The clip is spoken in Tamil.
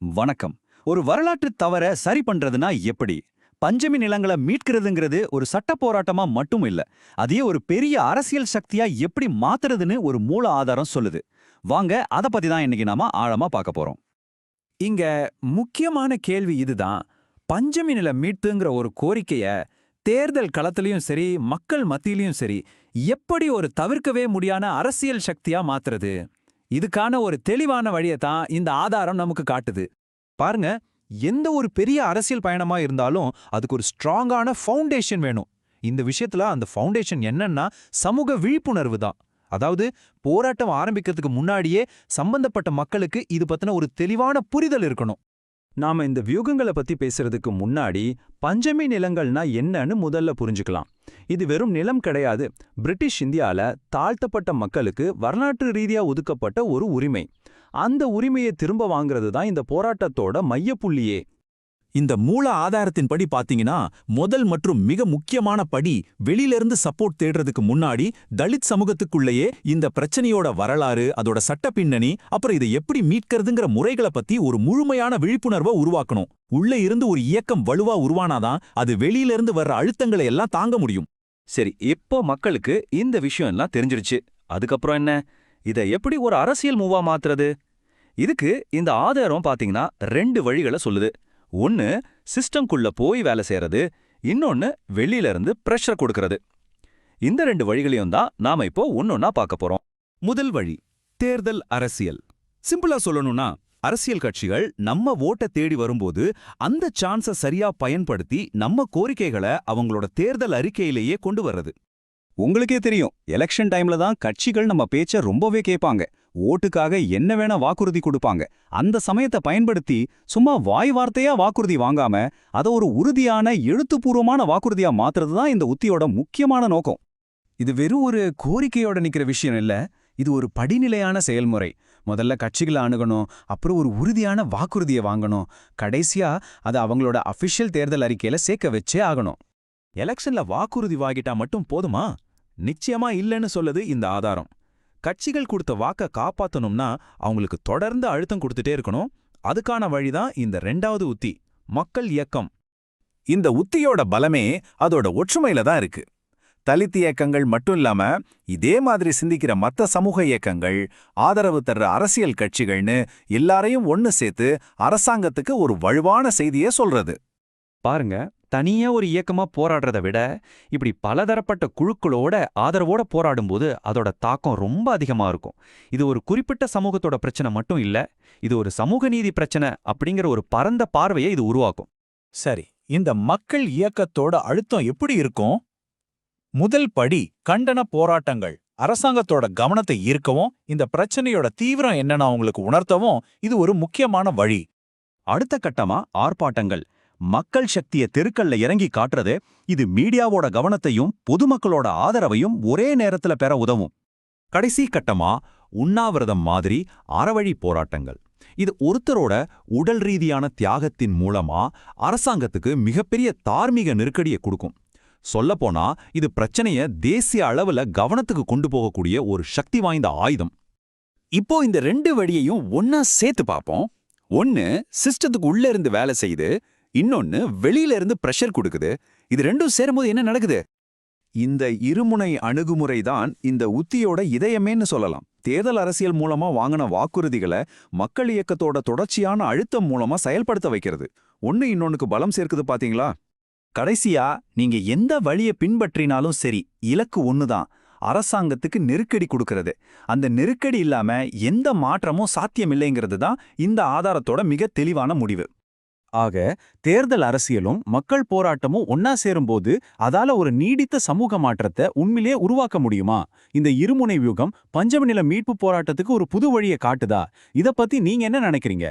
வணக்கம். ஒரு வரலாற்று தவற சரி பண்றதுனா எப்படி? பஞ்சமி நிலங்களை மீட்கிறதுங்கிறது ஒரு சட்ட போராட்டமா மட்டும் இல்ல அதையே ஒரு பெரிய அரசியல் சக்தியா எப்படி மாத்துறதுன்னு ஒரு மூல ஆதாரம் சொல்லுது. வாங்க அத பத்தி தான் இன்னைக்கு நாம ஆழமா பார்க்க போறோம். இங்க முக்கியமான கேள்வி இதுதான். பஞ்சமி நில மீட்புங்கிற ஒரு கோரிக்கைய தேர்தல் களத்திலையும் சரி மக்கள் மத்தியிலயும் சரி எப்படி ஒரு தவிர்க்கவே முடியாத அரசியல் சக்தியா மாத்துறது? இதுக்கான ஒரு தெளிவான வழியை தான் இந்த ஆதாரம் நமக்கு காட்டுது. பாருங்க எந்த ஒரு பெரிய அரசியல் பயணமா இருந்தாலும் அதுக்கு ஒரு ஸ்ட்ராங்கான ஃபவுண்டேஷன் வேணும். இந்த விஷயத்துல அந்த ஃபவுண்டேஷன் என்னன்னா சமூக விழிப்புணர்வு தான். அதாவது போராட்டம் ஆரம்பிக்கிறதுக்கு முன்னாடியே சம்பந்தப்பட்ட மக்களுக்கு இது பத்தின ஒரு தெளிவான புரிதல் இருக்கணும். நாம இந்த வியூகங்களை பத்தி பேசுறதுக்கு முன்னாடி பஞ்சமி நிலங்கள்னா என்னன்னு முதல்ல புரிஞ்சுக்கலாம். இது வெறும் நிலம் கிடையாது. பிரிட்டிஷ் இந்தியால தாழ்த்தப்பட்ட மக்களுக்கு வரலாற்று ரீதியா ஒதுக்கப்பட்ட ஒரு உரிமை. அந்த உரிமையை திரும்ப வாங்குறது தான் இந்த போராட்டத்தோட மையப்புள்ளியே. இந்த மூல ஆதாரத்தின்படி பாத்தீங்கன்னா முதல் மற்றும் மிக முக்கியமான படி வெளியிலிருந்து சப்போர்ட் தேடுறதுக்கு முன்னாடி தலித் சமூகத்துக்குள்ளேயே இந்த பிரச்சனையோட வரலாறு அதோட சட்ட பின்னணி அப்புறம் இதை எப்படி மீட்கிறதுங்கிற முறைகளை பத்தி ஒரு முழுமையான விழிப்புணர்வை உருவாக்கணும். உள்ள இருந்து ஒரு இயக்கம் வலுவா உருவானாதான் அது வெளியிலிருந்து வர்ற அழுத்தங்களை எல்லாம் தாங்க முடியும். சரி இப்போ மக்களுக்கு இந்த விஷயம் எல்லாம் தெரிஞ்சிருச்சு. அதுக்கப்புறம் என்ன? இதை எப்படி ஒரு அரசியல் மூவா மாத்துறது? இதுக்கு இந்த ஆதாரம் பாத்தீங்கன்னா ரெண்டு வழிகளை சொல்லுது. ஒன்னு சிஸ்டம்குள்ள போய் வேலை செய்யறது இன்னொன்னு வெளியிலிருந்து இருந்து கொடுக்கறது. இந்த ரெண்டு வழிகளையும் தான் நாம இப்போ ஒன்னொன்னா பார்க்க போறோம். முதல் வழி தேர்தல் அரசியல். சிம்பிளா சொல்லணும்னா அரசியல் கட்சிகள் நம்ம ஓட்டை தேடி வரும்போது அந்த சான்ஸ சரியா பயன்படுத்தி நம்ம கோரிக்கைகளை அவங்களோட தேர்தல் அறிக்கையிலேயே கொண்டு வர்றது. உங்களுக்கே தெரியும் எலெக்ஷன் டைம்ல தான் கட்சிகள் நம்ம பேச்ச ரொம்பவே கேட்பாங்க. ஓட்டுக்காக என்ன வேணா வாக்குறுதி கொடுப்பாங்க. அந்த சமயத்தை பயன்படுத்தி சும்மா வாய் வார்த்தையா வாக்குறுதி வாங்காம அதை ஒரு உறுதியான எழுத்துப்பூர்வமான வாக்குறுதியா மாத்துறது தான் இந்த உத்தியோட முக்கியமான நோக்கம். இது வெறும் ஒரு கோரிக்கையோட நிக்கிற விஷயம் இல்ல. இது ஒரு படிநிலையான செயல்முறை. முதல்ல கட்சிகளை அணுகணும் அப்புறம் ஒரு உறுதியான வாக்குறுதியை வாங்கணும். கடைசியா அதை அவங்களோட அபிஷியல் தேர்தல் அறிக்கையில சேர்க்க வச்சே ஆகணும். எலெக்ஷன்ல வாக்குறுதி வாங்கிட்டா மட்டும் போதுமா? நிச்சயமா இல்லைன்னு சொல்லுது இந்த ஆதாரம். கட்சிகள் கொடுத்த வாக்க காப்பாத்தணும்னா அவங்களுக்கு தொடர்ந்து அழுத்தம் கொடுத்துட்டே இருக்கணும். அதுக்கான வழிதான் இந்த ரெண்டாவது உத்தி மக்கள் இயக்கம். இந்த உத்தியோட பலமே அதோட ஒற்றுமையில தான் இருக்கு. தலித் இயக்கங்கள் மட்டும் இல்லாம இதே மாதிரி சிந்திக்கிற மத்த சமூக இயக்கங்கள் ஆதரவு தர்ற அரசியல் கட்சிகள்னு எல்லாரையும் ஒன்னு சேர்த்து அரசாங்கத்துக்கு ஒரு வலுவான செய்தியே சொல்றது. பாருங்க தனியா ஒரு இயக்கமா போராடுறதை விட இப்படி பலதரப்பட்ட குழுக்களோட ஆதரவோட போராடும்போது அதோட தாக்கம் ரொம்ப அதிகமா இருக்கும். இது ஒரு குறிப்பிட்ட சமூகத்தோட பிரச்சனை மட்டும் இல்ல இது ஒரு சமூக நீதி பிரச்சனை அப்படிங்கிற ஒரு பரந்த பார்வையை இது உருவாக்கும். சரி இந்த மக்கள் இயக்கத்தோட அழுத்தம் எப்படி இருக்கும்? முதல் படி கண்டன போராட்டங்கள். அரசாங்கத்தோட கவனத்தை ஈர்க்கவும் இந்த பிரச்சனையோட தீவிரம் என்னன்னு அவங்களுக்கு உணர்த்தவும் இது ஒரு முக்கியமான வழி. அடுத்த கட்டமா ஆர்ப்பாட்டங்கள். மக்கள் சக்திய தெருக்கல்ல இறங்கி காட்டுறது இது மீடியாவோட கவனத்தையும் பொதுமக்களோட ஆதரவையும் ஒரே நேரத்துல பெற உதவும். கடைசி கட்டமா உண்ணாவிரதம் மாதிரி அறவழி போராட்டங்கள். இது ஒருத்தரோட உடல் ரீதியான தியாகத்தின் மூலமா அரசாங்கத்துக்கு மிகப்பெரிய தார்மீக நெருக்கடியை கொடுக்கும். சொல்லப்போனா இது பிரச்சனைய தேசிய அளவுல கவனத்துக்கு கொண்டு போகக்கூடிய ஒரு சக்தி வாய்ந்த ஆயுதம். இப்போ இந்த ரெண்டு வழியையும் ஒன்னா சேர்த்து பார்ப்போம். ஒன்னு சிஸ்டத்துக்கு உள்ள இருந்து வேலை செய்து இன்னொன்னு வெளியில இருந்து பிரஷர் கொடுக்குது. இது ரெண்டும் சேரும்போது என்ன நடக்குது? இந்த இருமுனை அணுகுமுறை தான் இந்த உத்தியோட இதயமேன்னு சொல்லலாம். தேர்தல் அரசியல் மூலமா வாங்கின வாக்குறுதிகளை மக்கள் இயக்கத்தோட தொடர்ச்சியான அழுத்தம் மூலமா செயல்படுத்த வைக்கிறது. ஒன்னு இன்னொன்னுக்கு பலம் சேர்க்குது பாத்தீங்களா? கடைசியா நீங்க எந்த வழியை பின்பற்றினாலும் சரி இலக்கு ஒண்ணுதான். அரசாங்கத்துக்கு நெருக்கடி கொடுக்கறது. அந்த நெருக்கடி இல்லாம எந்த மாற்றமும் சாத்தியமில்லைங்கிறது தான் இந்த ஆதாரத்தோட மிக தெளிவான முடிவு. ஆக தேர்தல் அரசியலும் மக்கள் போராட்டமும் ஒன்னா சேரும்போது அதால ஒரு நீடித்த சமூக மாற்றத்தை உண்மையிலேயே உருவாக்க முடியுமா? இந்த இருமுனை வியூகம் பஞ்சமநில மீட்பு போராட்டத்துக்கு ஒரு புது வழியை காட்டுதா? இத பத்தி நீங்க என்ன நினைக்கிறீங்க?